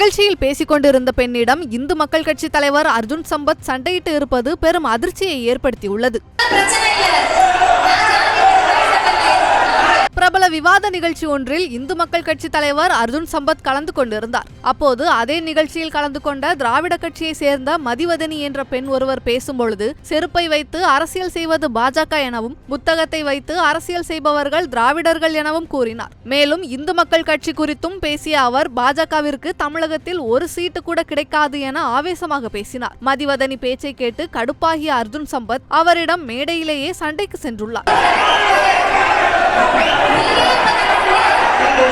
நிகழ்ச்சியில் பேசிக் கொண்டிருந்த பெண்ணிடம் இந்து மக்கள் கட்சி தலைவர் அர்ஜுன் சம்பத் சண்டையிட்டு இருப்பது பெரும் அதிர்ச்சியை ஏற்படுத்தியுள்ளது. விவாத நிகழ்ச்சி ஒன்றில் இந்து மக்கள் கட்சி தலைவர் அர்ஜுன் சம்பத் கலந்து கொண்டிருந்தார். அப்போது அதே நிகழ்ச்சியில் கலந்து கொண்ட திராவிட கட்சியை சேர்ந்த மதிவதனி என்ற பெண் ஒருவர் பேசும்பொழுது செருப்பை வைத்து அரசியல் செய்வது பாஜக எனவும் புத்தகத்தை வைத்து அரசியல் செய்பவர்கள் திராவிடர்கள் எனவும் கூறினார். மேலும் இந்து மக்கள் கட்சி குறித்தும் பேசிய அவர் பாஜகவிற்கு தமிழகத்தில் ஒரு சீட்டு கூட கிடைக்காது என ஆவேசமாக பேசினார். மதிவதனி பேச்சை கேட்டு கடுப்பாகிய அர்ஜுன் சம்பத் அவரிடம் மேடையிலேயே சண்டைக்கு சென்றுள்ளார்.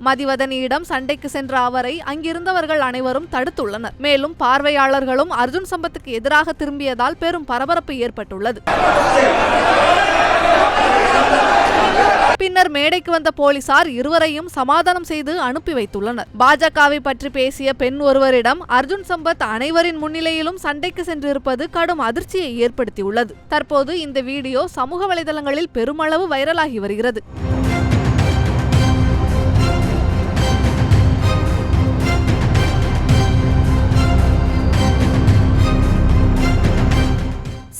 மதிவதனியிடம் சண்டைக்கு சென்ற அவரை அங்கிருந்தவர்கள் அனைவரும் தடுத்துள்ளனர். மேலும் பார்வையாளர்களும் அர்ஜுன் சம்பத்துக்கு எதிராக திரும்பியதால் பெரும் பரபரப்பு ஏற்பட்டுள்ளது. பின்னர் மேடைக்கு வந்த போலீசார் இருவரையும் சமாதானம் செய்து அனுப்பி வைத்துள்ளனர். பாஜகவை பற்றி பேசிய பெண் ஒருவரிடம் அர்ஜுன் சம்பத் அனைவரின் முன்னிலையிலும் சண்டைக்கு சென்றிருப்பது கடும் அதிர்ச்சியை ஏற்படுத்தியுள்ளது. தற்போது இந்த வீடியோ சமூக வலைதளங்களில் பெருமளவு வைரலாகி வருகிறது.